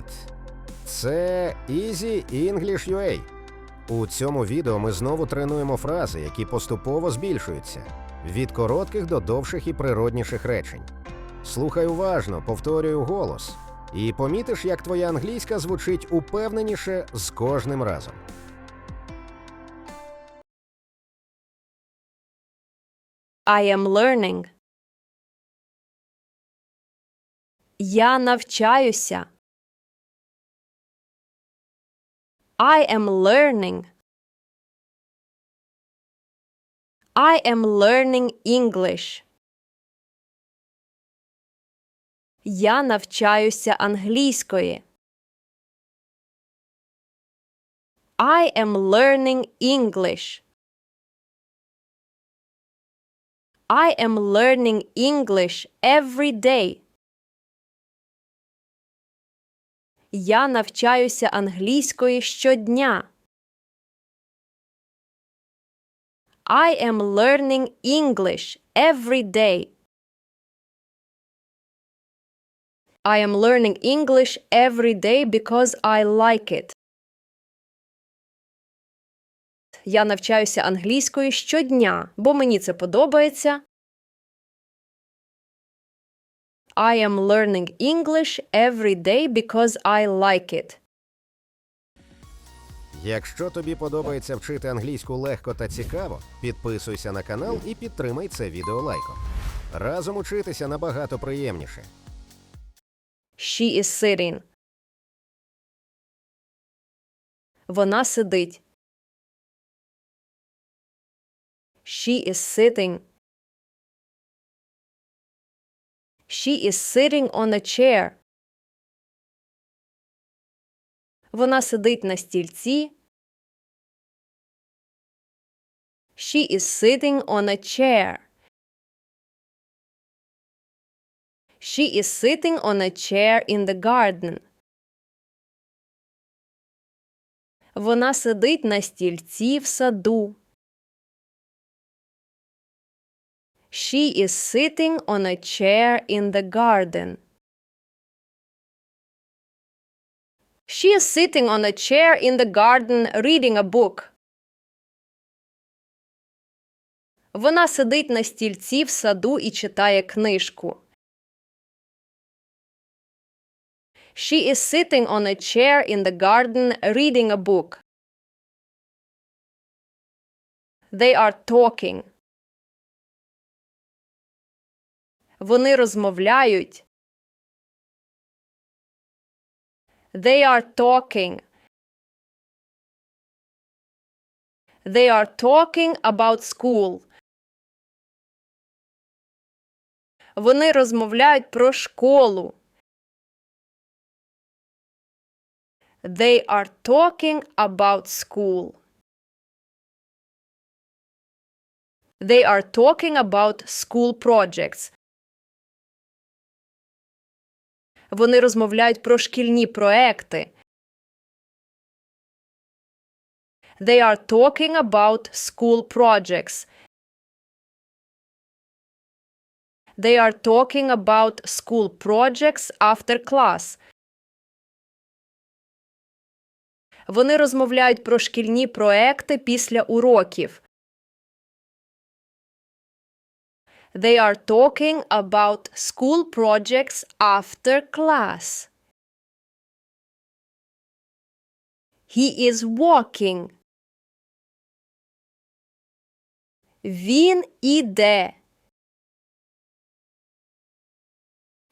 Привіт! Це Easy English UA. У цьому відео ми знову тренуємо фрази, які поступово збільшуються від коротких до довших і природніших речень. Слухай уважно, повторюй голос, і помітиш, як твоя англійська звучить упевненіше з кожним разом. I am learning. Я навчаюся. I am learning. I am learning English. Я навчаюся англійської. I am learning English. I am learning English every day. Я навчаюся англійської щодня. I am learning English every day. I am learning English every day because I like it. Я навчаюся англійською щодня, бо мені це подобається. I am learning English every day because I like it. Якщо тобі подобається вчити англійську легко та цікаво, підписуйся на канал і підтримай це відео лайком. Разом учитися набагато приємніше. She is sitting. Вона сидить. She is sitting. She is sitting on a chair. Вона сидить на стільці. She is sitting on a chair. She is sitting on a chair in the garden. Вона сидить на стільці в саду. She is sitting on a chair in the garden. She is sitting on a chair in the garden reading a book. Вона сидить на стільці в саду і читає книжку. She is sitting on a chair in the garden reading a book. They are talking. Вони розмовляють. They are talking. They are talking about school. Вони розмовляють про школу. They are talking about school. They are talking about school projects. Вони розмовляють про шкільні проекти. They are talking about school projects. They are talking about school projects after class. Вони розмовляють про шкільні проекти після уроків. They are talking about school projects after class. He is walking. Він іде.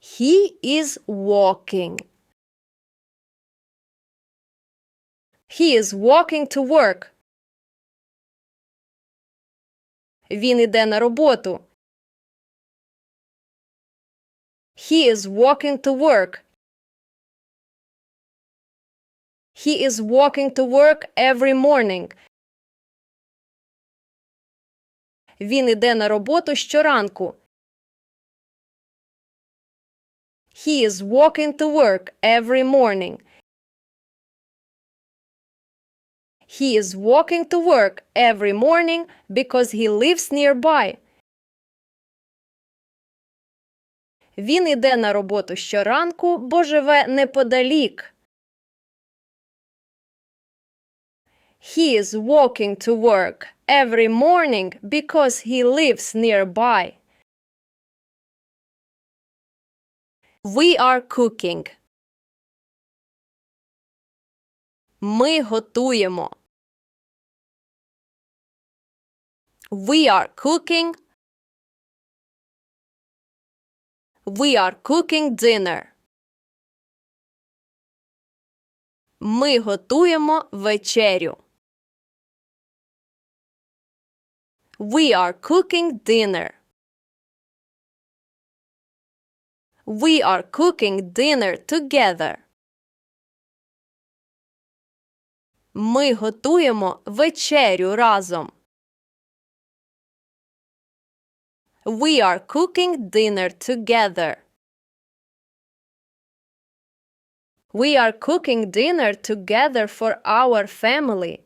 He is walking. He is walking to work. Він іде на роботу. He is walking to work. He is walking to work every morning. Він іде на роботу щоранку. He is walking to work every morning. He is walking to work every morning because he lives nearby. Він іде на роботу щоранку, бо живе неподалік. He is walking to work every morning because he lives nearby. We are cooking. Ми готуємо. We are cooking. We are cooking dinner. Ми готуємо вечерю. We are cooking dinner. We are cooking dinner together. Ми готуємо вечерю разом. We are cooking dinner together. We are cooking dinner together for our family.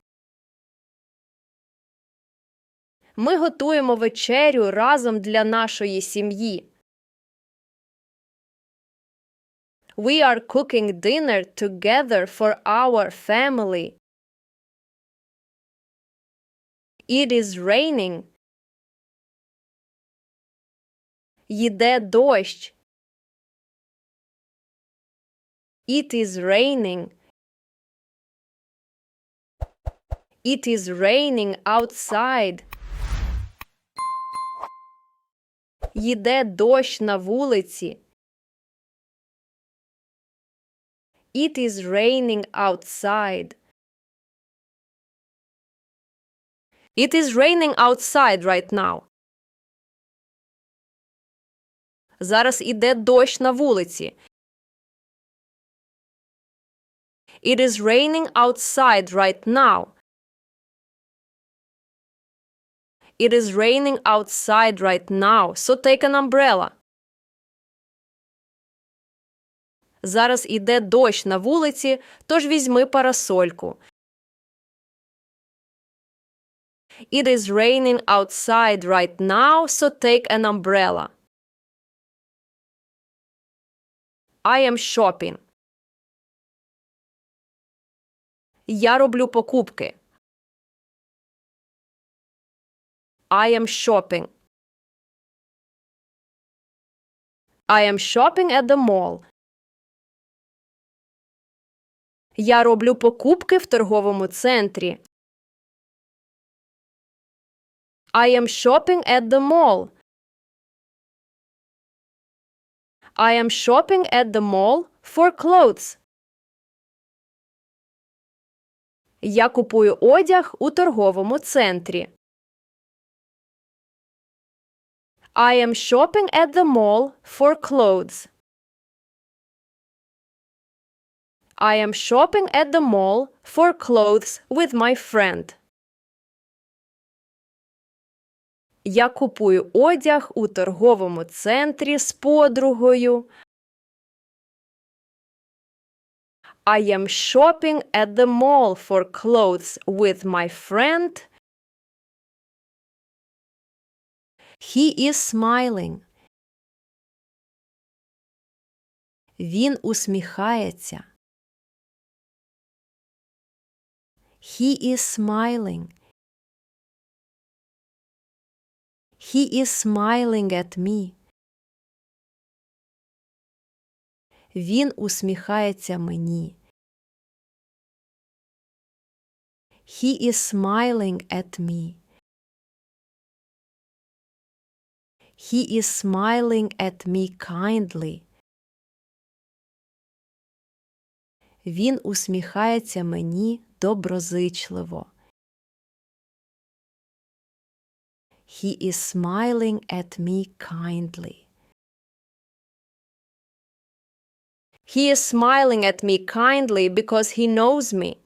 Ми готуємо вечерю разом для нашої сім'ї. We are cooking dinner together for our family. It is raining. Йде дощ. It is raining. It is raining outside. Йде дощ на вулиці. It is raining outside. It is raining outside right now. Зараз іде дощ на вулиці. It is raining outside right now. It is raining outside right now, so take an umbrella. Зараз іде дощ на вулиці, тож візьми парасольку. It is raining outside right now, so take an umbrella. I am shopping. Я роблю покупки. I am shopping. I am shopping at the mall. Я роблю покупки в торговому центрі. I am shopping at the mall. I am shopping at the mall for clothes. Я купую одяг у торговому центрі. I am shopping at the mall for clothes. I am shopping at the mall for clothes with my friend. Я купую одяг у торговому центрі з подругою. I am shopping at the mall for clothes with my friend. He is smiling. Він усміхається. He is smiling. He is smiling at me. Він усміхається мені. He is smiling at me. He is smiling at me kindly. Він усміхається мені доброзичливо. He is smiling at me kindly. He is smiling at me kindly because he knows me.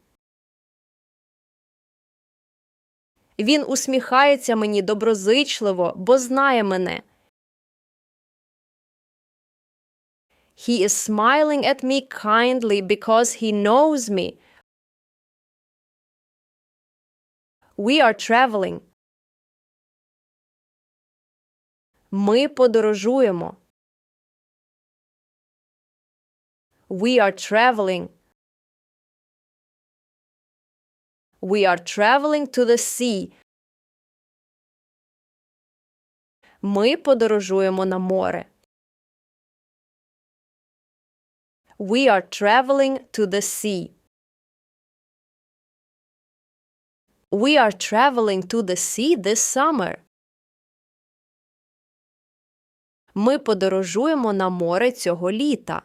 Він усміхається мені доброзичливо, бо знає мене. He is smiling at me kindly because he knows me. We are traveling. Ми подорожуємо. We are traveling. We are traveling to the sea. Ми подорожуємо на море. We are traveling to the sea. We are traveling to the sea this summer. Ми подорожуємо на море цього літа.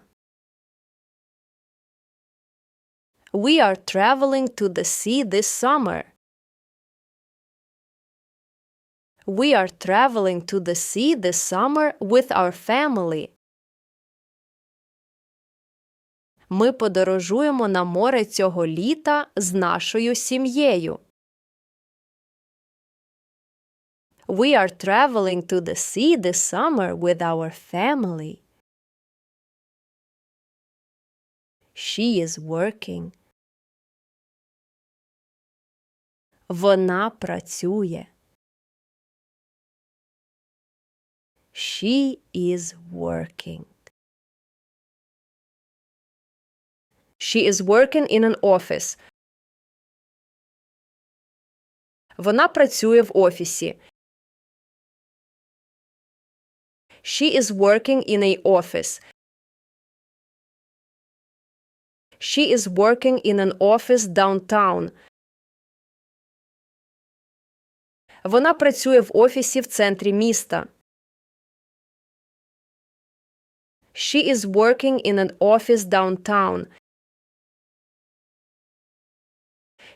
We are traveling to the sea this summer. We are traveling to the sea this summer with our family. Ми подорожуємо на море цього літа з нашою сім'єю. We are traveling to the sea this summer with our family. She is working. Вона працює. She is working. She is working in an office. Вона працює в офісі. She is working in a office. She is working in an office downtown. Вона працює в офісі в центрі міста. She is working in an office downtown.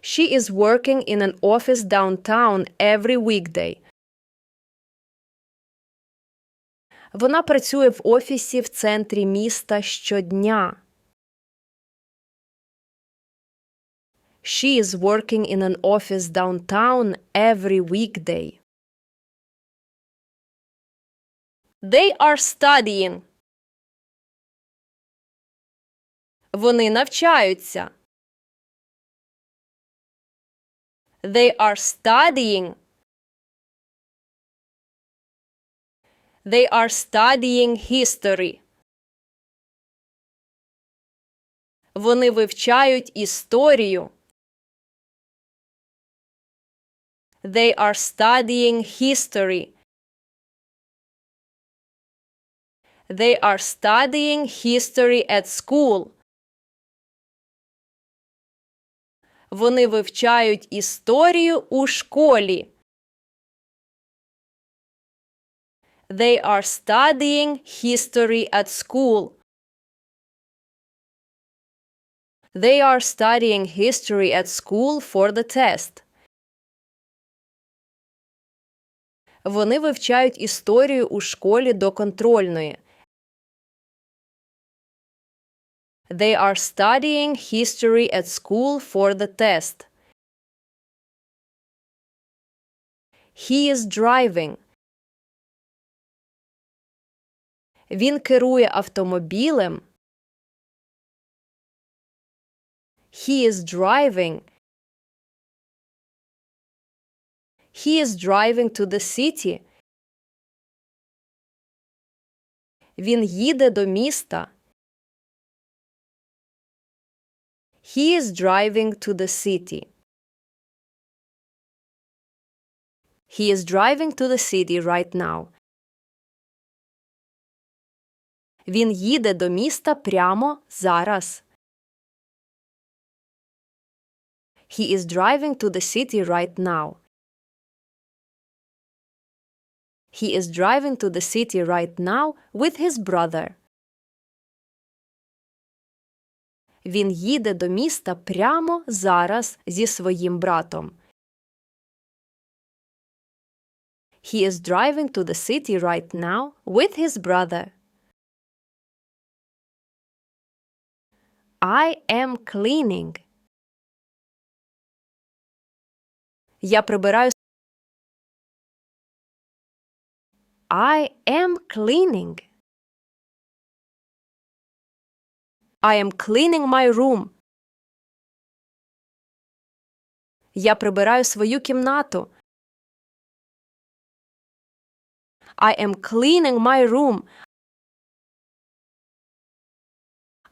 She is working in an office downtown every weekday. Вона працює в офісі в центрі міста щодня. She is working in an office downtown every weekday. They are studying. Вони навчаються. They are studying. They are studying history. Вони вивчають історію. They are studying history. They are studying history at school. Вони вивчають історію у школі. They are studying history at school. They are studying history at school for the test. Вони вивчають історію у школі до контрольної. They are studying history at school for the test. He is driving. Він керує автомобілем. He is driving. He is driving to the city. Він їде до міста. He is driving to the city. He is driving to the city right now. Він їде до міста прямо зараз. He is driving to the city right now. He is driving to the city right now with his brother. Він їде до міста прямо зараз зі своїм братом. He is driving to the city right now with his brother. I am cleaning. Я прибираю. I am cleaning. I am cleaning my room. Я прибираю свою кімнату. I am cleaning my room.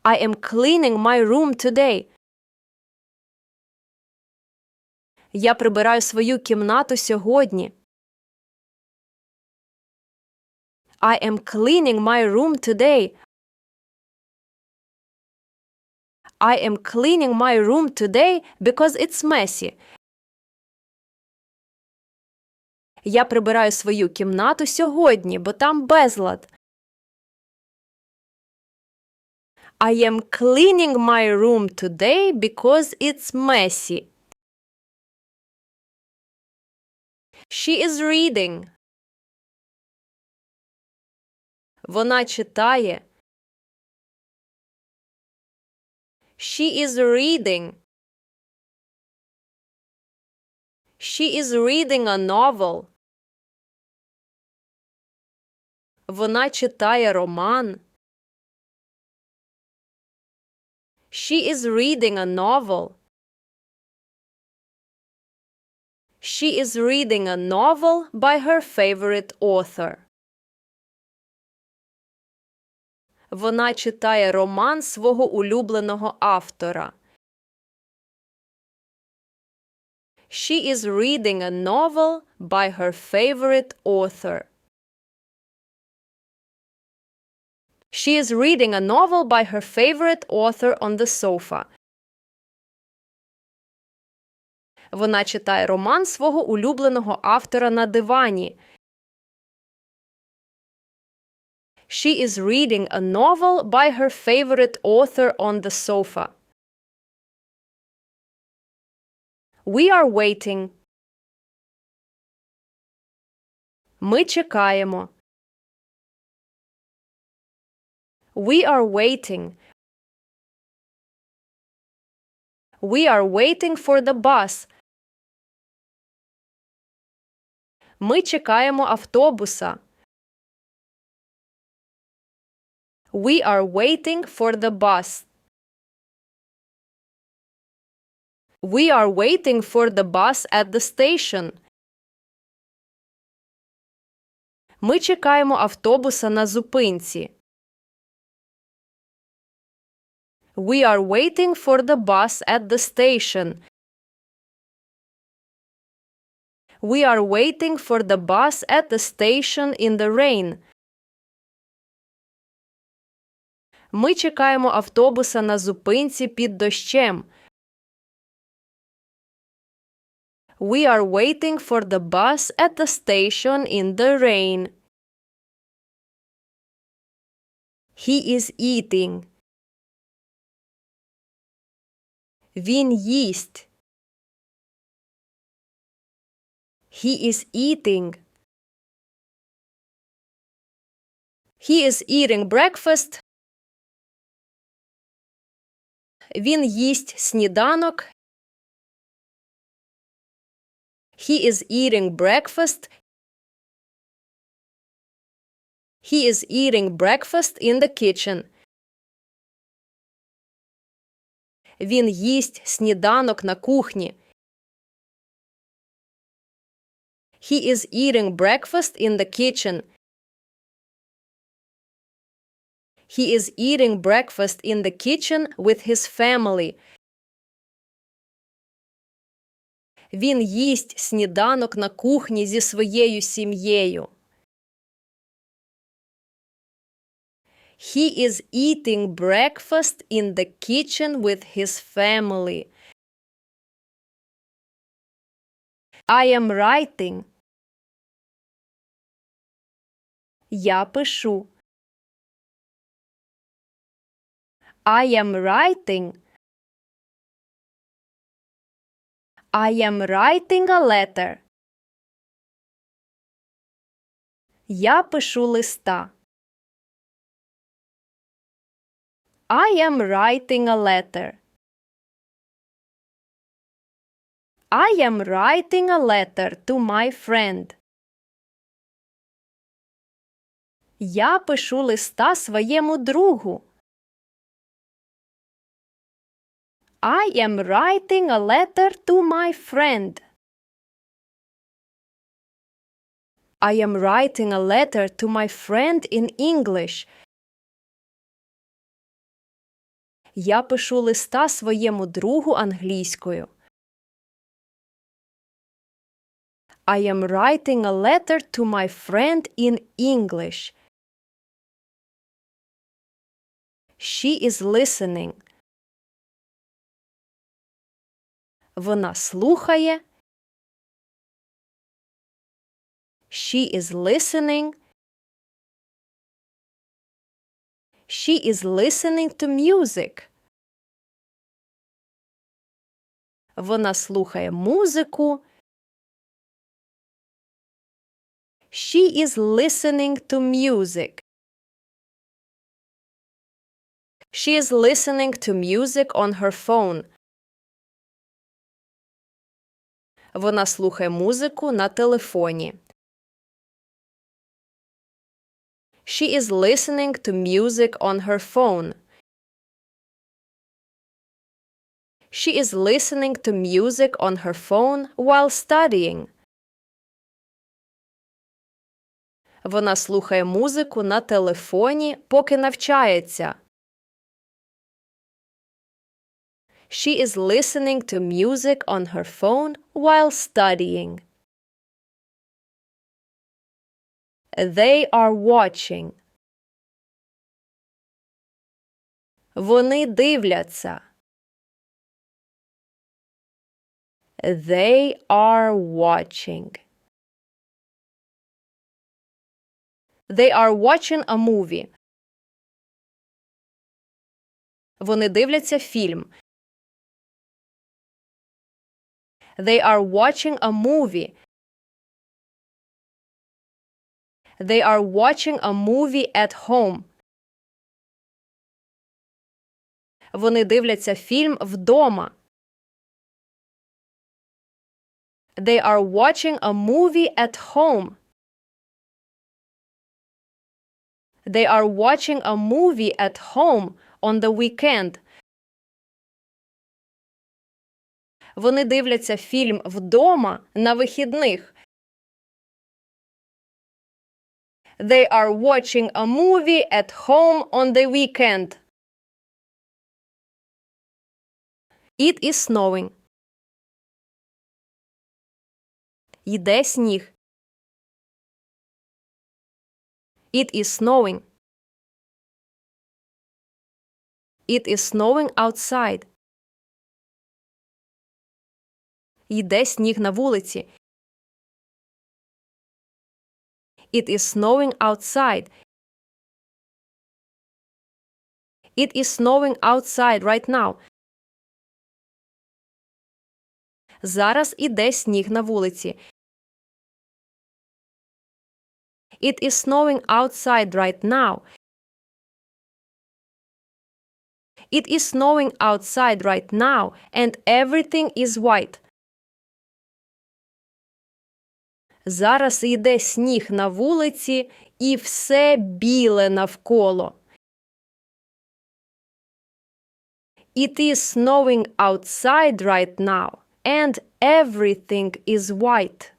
I am cleaning my room today. Я прибираю свою кімнату сьогодні. I am cleaning my room today. I am cleaning my room today because it's messy. Я прибираю свою кімнату сьогодні, бо там безлад. I am cleaning my room today because it's messy. She is reading. Вона читає. She is reading. She is reading a novel. Вона читає роман. She is reading a novel. She is reading a novel by her favorite author. Вона читає роман свого улюбленого автора. She is reading a novel by her favorite author. She is reading a novel by her favorite author on the sofa. Вона читає роман свого улюбленого автора на дивані. She is reading a novel by her favorite author on the sofa. We are waiting. Ми чекаємо. We are waiting. We are waiting for the bus. Ми чекаємо автобуса. We are waiting for the bus. We are waiting for the bus at the station. Ми чекаємо автобуса на зупинці. We are waiting for the bus at the station. We are waiting for the bus at the station in the rain. Ми чекаємо автобуса на зупинці під дощем. We are waiting for the bus at the station in the rain. He is eating. Він їсть. He is eating. He is eating breakfast. Він їсть сніданок. He is eating breakfast. He is eating breakfast in the kitchen. Він їсть сніданок на кухні. He is eating breakfast in the kitchen. He is eating breakfast in the kitchen with his family. Він їсть сніданок на кухні зі своєю сім'єю. He is eating breakfast in the kitchen with his family. I am writing. Я пишу. I am writing. I am writing a letter. Я пишу листа. I am writing a letter. I am writing a letter to my friend. Я пишу листа своєму другу. I am writing a letter to my friend. I am writing a letter to my friend in English. Я пишу листа своєму другу англійською. I am writing a letter to my friend in English. She is listening. Вона слухає. She is listening. She is listening to music. Вона слухає музику. She is listening to music. She is listening to music on her phone. Вона слухає музику на телефоні. She is listening to music on her phone. She is listening to music on her phone while studying. Вона слухає музику на телефоні, поки навчається. She is listening to music on her phone while studying. They are watching. Вони дивляться. They are watching. They are watching a movie. Вони дивляться фільм. They are watching a movie. They are watching a movie at home. Вони дивляться фільм вдома. They are watching a movie at home. They are watching a movie at home on the weekend. Вони дивляться фільм вдома на вихідних. They are watching a movie at home on the weekend. It is snowing. Йде сніг. It is snowing. It is snowing outside. Йде сніг на вулиці. It is snowing outside. It is snowing outside right now. Зараз іде сніг на вулиці. It is snowing outside right now. It is snowing outside right now, and everything is white. Зараз йде сніг на вулиці, і все біле навколо. It is snowing outside right now, and everything is white.